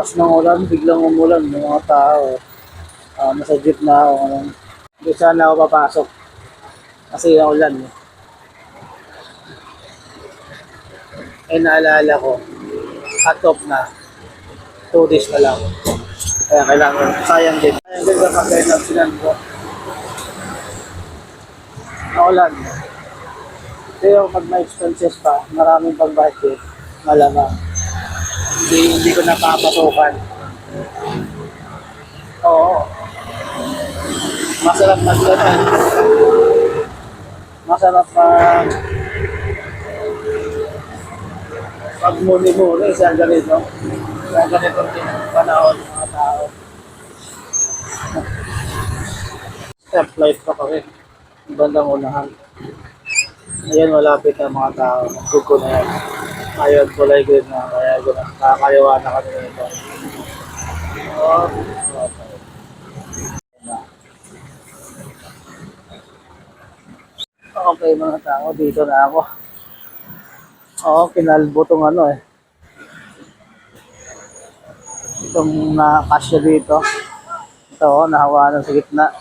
lakas ng ulan, biglang umulan ng mga tao. Uh, nasa jeep na ako. Ano. Hindi sana ako papasok. Kasi yung ulan. Eh. Eh naalala ko, cut off na. Two days na lang. Kaya kailangan, sayang din. Sayang din sa pag sinan ko. Naulan. Pero pag may expenses pa, maraming pang budget, malamang. Hindi, hindi ko napapasukan. Oo. Masarap mag Masarap mag pag muni-muni sa ganito. Sa ganito panahon ng mga tao. Step light pa kami. Bandang unahan. Ayan, malapit na mga tao. Gugo na yan. Ayun, kulay green na. Ko na. Kakaliwa na kami nito. Okay. Mga tao, dito na ako. Oo, kinalbo tong ano eh. Itong nakakasya dito. Ito, oh, nahawanan sa gitna.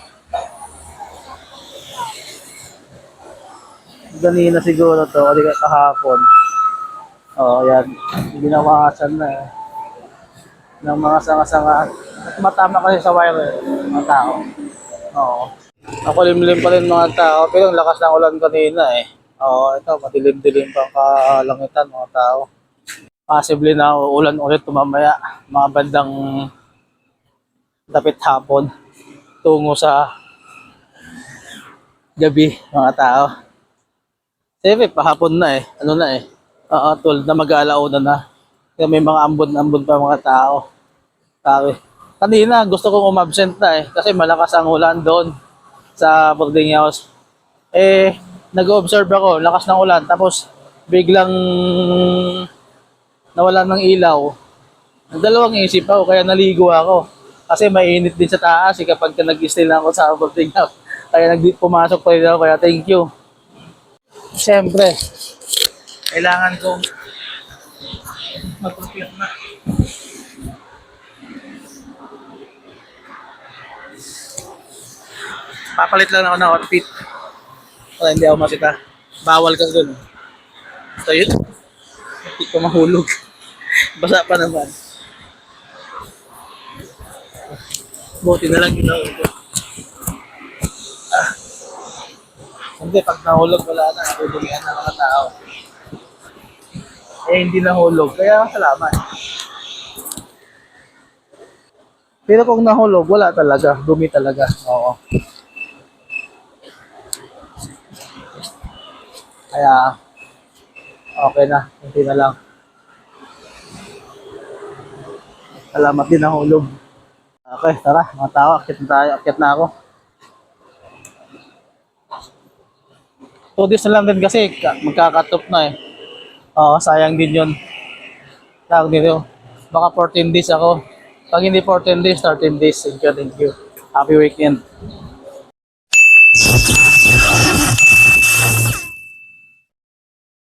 Ganina siguro to, o di kahapon. Oo, yan. Ginawasan na eh. Ng mga sanga-sanga. At matama kasi sa wire eh, mga tao. Oo. Ako limlim pa rin mga tao, pero ang lakas ng ulan kanina eh. Oo, ito, madilim-dilim pa ang kalangitan mga tao. Possibly na ulan ulit tumamaya, mga bandang dapit hapon, tungo sa gabi mga tao. Siyempre, pahapon na eh. Ano na eh. Oo, tulad na mag-aalauna na. Kaya may mga ambon-ambon pa mga tao. Sabi. Kanina, gusto kong umabsent na eh. Kasi malakas ang ulan doon sa boarding house. Eh, nag-observe ako, lakas ng ulan. Tapos, biglang nawalan ng ilaw. Dalawang isip ako, kaya naligo ako. Kasi mainit din sa taas eh, kapag ka nag-stay lang ako sa boarding house. Kaya nag pumasok pa rin ako, kaya thank you. Siyempre, kailangan kong mag-prepare na. Papalit lang ako ng outfit. Para hindi ako masita. Bawal kasi dun. So yun. Hindi ko mahulog. Basa pa naman. Buti na lang yun ako. Ah. Hindi, pag nahulog wala na. Hulugihan na mga tao. Eh, hindi nahulog. Kaya salamat. Pero kung nahulog, wala talaga. Dumi talaga. Oo. Kaya, okay na. Hindi na lang. Salamat din ang hulog. Okay, tara. Mga tao, akit na tayo. Akit na ako. Two days na lang din kasi ka- magkakatop na eh. Oo, sayang din yun. Tawag dito. Baka 14 days ako. Pag hindi 14 days, 13 days. Thank you, thank you. Happy weekend.